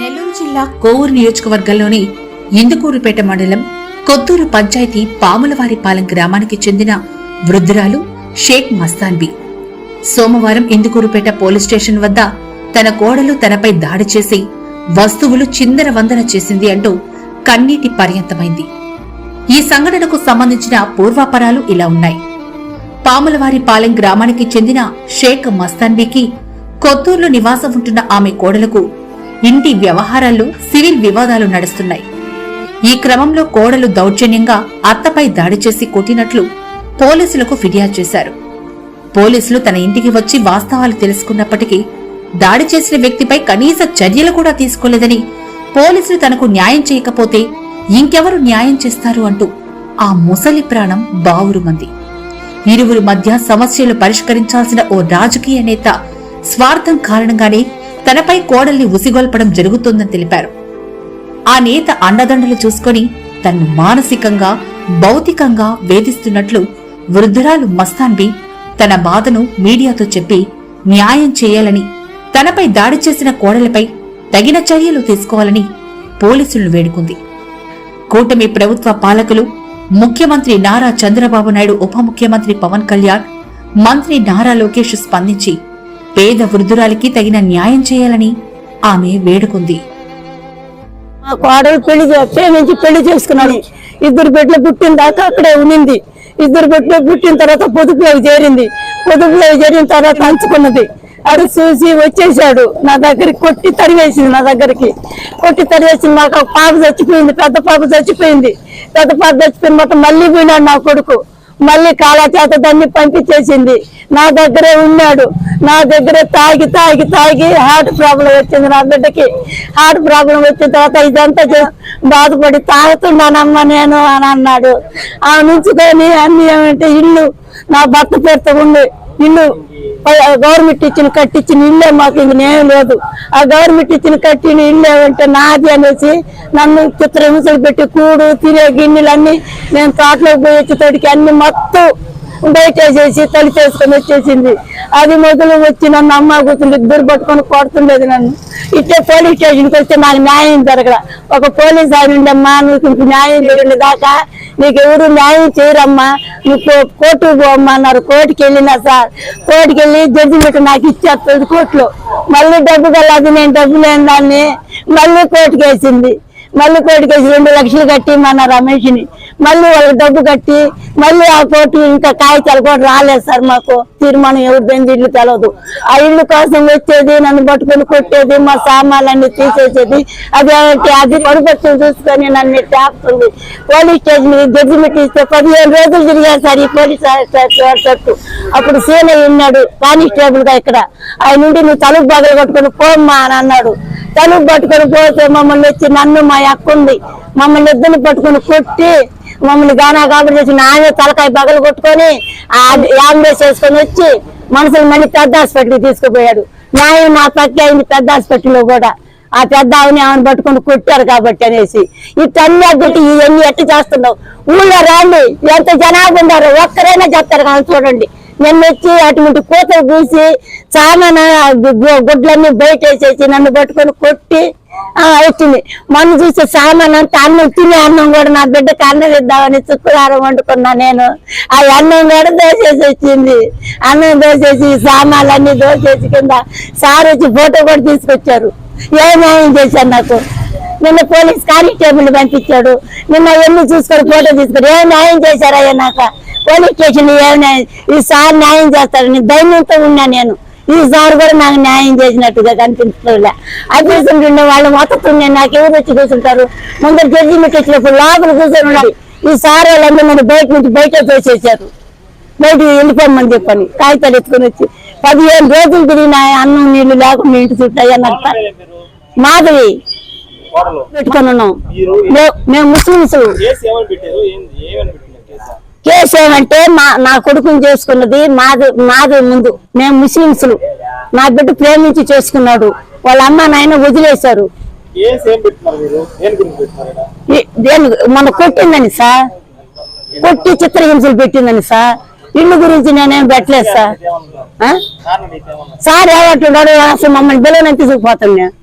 నెల్లూరు జిల్లా కోవూరు నియోజకవర్గంలోని ఇందుకూరుపేట మండలం కొత్తూరు పంచాయతీ పాములవారిపాలెం గ్రామానికి చెందిన వృద్ధురాలు షేక్ మస్తాన్బి సోమవారం ఇందుకూరుపేట పోలీస్ స్టేషన్ వద్ద తన కోడలు తనపై దాడి చేసి వస్తువులు చిందర వందన చేసింది అంటూ కన్నీటి పర్యంతమైంది. ఈ సంఘటనకు సంబంధించిన పూర్వాపరాలు ఇలా ఉన్నాయి. పాములవారిపాలెం గ్రామానికి చెందిన షేక్ మస్తాన్బీకి కొత్తూరులో నివాసం ఉంటున్న ఆమె కోడలకు ఇంటి వ్యవహారాల్లో సివిల్ వివాదాలు నడుస్తున్నాయి. ఈ క్రమంలో కోడలు దౌర్జన్యంగా అత్తపై దాడి చేసి కొట్టినట్లు పోలీసులకు ఫిర్యాదు చేశారు. పోలీసులు తన ఇంటికి వచ్చి వాస్తవాలు తెలుసుకున్నప్పటికీ దాడి చేసిన వ్యక్తిపై కనీస చర్యలు కూడా తీసుకోలేదని పోలీసులు తనకు న్యాయం చేయకపోతే ఇంకెవరు న్యాయం చేస్తారు అంటూ ఆ ముసలి ప్రాణం బావురుమంది. ఇరువురి మధ్య సమస్యలు పరిష్కరించాల్సిన ఓ రాజకీయ నేత స్వార్థం కారణంగానే తనపై కోడల్ని ఉసిగొల్పడం జరుగుతోందని తెలిపారు. ఆ నేత అండదండలు చూసుకొని తన్ను మానసికంగా భౌతికంగా వేధిస్తున్నట్లు వృద్ధురాలు మస్తాన్బి తన బాధను మీడియాతో చెప్పి న్యాయం చేయాలని తనపై దాడి చేసిన కోడలపై తగిన చర్యలు తీసుకోవాలని పోలీసులను వేడుకుంది. కూటమి ప్రభుత్వ పాలకులు ముఖ్యమంత్రి నారా చంద్రబాబు నాయుడు ఉప ముఖ్యమంత్రి పవన్ కళ్యాణ్ మంత్రి నారా లోకేష్ స్పందించి పేద వృద్ధురాలికి తగిన న్యాయం చేయాలని ఆమె వేడుకుంది. మా కోడలు పెళ్ళి చే- ప్రేమించి పెళ్ళి చేసుకున్నాను ఇద్దరు బిడ్డలు పుట్టిన దాకా అక్కడే ఉన్నింది ఇద్దరు బిడ్డలు పుట్టిన తర్వాత పొదుపులోకి చేరింది. పొదుపులోకి చేరిన తర్వాత అంచుకున్నది అది చూసి వచ్చేసాడు నా దగ్గరికి కొట్టి తరివేసింది నా దగ్గరికి. కొట్టి తరివేసింది నాకు పాప చచ్చిపోయింది. పెద్ద పాప చచ్చిపోయింది. పెద్ద పాప చచ్చిపోయిన మొత్తం మళ్ళీ పోయినాడు నా కొడుకు. మళ్ళీ కాలచేత దాన్ని పంపించేసింది. నా దగ్గరే ఉన్నాడు. నా దగ్గరే తాగి తాగి తాగి హార్ట్ ప్రాబ్లం వచ్చింది నా బిడ్డకి. హార్ట్ ప్రాబ్లం వచ్చిన తర్వాత ఇదంతా బాధపడి తాగుతున్నానమ్మా నేను అని అన్నాడు. ఆ నుంచుకొని అన్ని ఏమంటే ఇల్లు నా భర్త పేరుతో ఉండి ఇల్లు గవర్నమెంట్ ఇచ్చిన కట్టించిన ఇల్లే మాకు ఇంక లేదు. ఆ గవర్నమెంట్ ఇచ్చిన కట్టిన ఇల్లు అంటే నాది అనేసి నన్ను చిత్రహింసలు పెట్టి కూడు తినే గిన్నెలన్నీ నేను తోటలోకి పోయి వచ్చేటోడికి అన్ని మొత్తం బయటేసేసి తల్లి తలిపేసుకొని వచ్చేసింది. అది మొదలు వచ్చి నన్ను అమ్మ కూతురు ఇద్దరు పట్టుకొని కొడుతుండేది నన్ను. ఇట్టే పోలీస్ స్టేషన్కి వస్తే నాకు న్యాయం జరగల. ఒక పోలీస్ ఆయన ఉండమ్మా నీకు న్యాయం జరిగిన దాకా నీకెవరు ఎవరు న్యాయం చేయరమ్మా? నువ్వు కోర్టుకు పోమ్మా అన్నారు. కోర్టుకి వెళ్ళినా సార్. కోర్టుకి వెళ్ళి జడ్జిమెంట్ నాకు ఇచ్చేస్తుంది కోర్టులో. మళ్ళీ డబ్బు కలదు నేను డబ్బు లేని దాన్ని మళ్ళీ కోర్టుకేసింది. మళ్ళీ కోర్టుకి వేసి రెండు లక్షలు కట్టి మన రమేష్ని మళ్ళీ వాళ్ళకి డబ్బు కట్టి మళ్ళీ ఆ కోర్టు ఇంకా కాగితాలు కూడా రాలేదు సార్ మాకు. తీర్మానం ఎవరు ఇల్లు తెలవదు. ఆ ఇల్లు కోసం వచ్చేది నన్ను పట్టుకొని కొట్టేది మా సామాన్లన్నీ తీసేసేది. అది ఏంటి అది పడుపట్టులు చూసుకొని నన్ను ట్యాపుతుంది పోలీస్ స్టేషన్ జడ్జిమెంట్ ఇస్తే పదిహేను రోజులు తిరిగారు సార్ ఈ పోలీస్ చుట్టూ అప్పుడు సీన ఉన్నాడు కానిస్టేబుల్గా ఇక్కడ. ఆయన నుండి నువ్వు తలుపు బదులు కొట్టుకొని పోమ్మా అని అన్నాడు. తలుపు పట్టుకొని పోతే మమ్మల్ని వచ్చి నన్ను మా అక్క ఉంది మమ్మల్ని ఇద్దరిని పట్టుకొని కొట్టి మమ్మల్ని గానా కాబట్టి చేసి ఆమె తలకాయ బగలు కొట్టుకొని ఆ అంబులెన్స్ వేసుకొని వచ్చి మనుషులు మళ్ళీ పెద్ద హాస్పిటల్కి తీసుకుపోయాడు. న్యాయం నా పక్క అయింది పెద్ద హాస్పిటల్లో కూడా. ఆ పెద్ద ఆమెని ఆమెను పట్టుకొని కొట్టారు కాబట్టి అనేసి. ఇవన్నీ అడ్డటి ఇవన్నీ ఎట్ట చేస్తున్నావు? ఊళ్ళో రాండి ఎంత జనాభా ఉన్నారు ఒక్కరైనా చెప్తారు కానీ చూడండి. నిన్న వచ్చి అటువంటి కూతలు పూసి చామన గుడ్లన్నీ బయట వేసేసి నన్ను పట్టుకొని కొట్టి ఆ వచ్చింది మొన్న చూస్తే సామాన్ అంతా అన్నం తినే అన్నం కూడా నా బిడ్డకు అన్నం ఇద్దామని శుక్రవారం వండుకున్నా నేను. ఆ అన్నం కూడా దోసేసి వచ్చింది. అన్నం దోసేసి సామాన్లన్నీ దోసేసి కింద సార్ వచ్చి ఫోటో కూడా తీసుకొచ్చారు. ఏ న్యాయం చేశారు నాకు? నిన్న పోలీస్ కానిస్టేబుల్ పంపించాడు. నిన్న ఎన్ని చూసుకొని ఫోటో తీసుకొని ఏం న్యాయం చేశారయ్యా నాకు? పోలీస్ స్టేషన్ ఏం న్యాయం ఈ సార్ న్యాయం చేస్తారని ధైర్యంతో ఉన్నా నేను. ఈ సార్ కూడా నాకు న్యాయం చేసినట్టుగా కనిపించలే అడ్మిషన్ ఉండే వాళ్ళు మొత్తం నేను నాకు ఎవరు వచ్చి కూర్చుంటారు? ముందర జడ్జిమెంట్ వచ్చినప్పుడు లోపల కూర్చొని ఉండాలి ఈ సార్ వాళ్ళందరూ నన్ను బయట నుంచి బయట తోసేసారు బయటికి వెళ్ళిపోమని చెప్పని కాగితాలు ఎత్తుకొని వచ్చి పదిహేను రోజులు తిరిగిన అన్నం నీళ్ళు లేకుండా ఇంటి చుట్టూ అయ్యన్నట్ట మాధవి పెట్టుకొని ఉన్నాం. మేము ముస్లిమ్స్. కేసు ఏమంటే మా నా కొడుకుని చేసుకున్నది మాది మాది ముందు. మేము ముస్లింస్ నా బిడ్డ ప్రేమించి చేసుకున్నాడు. వాళ్ళ అమ్మ నాయన వదిలేశారు. మన కొట్టిందని సార్. కొట్టి చిత్రహింసలు పెట్టిందని సార్. ఇల్లు గురించి నేనేం పెట్టలేదు సార్. సార్ ఏమంటున్నాడు అసలు మమ్మల్ని బిల్లని తీసుకుపోతాం నేను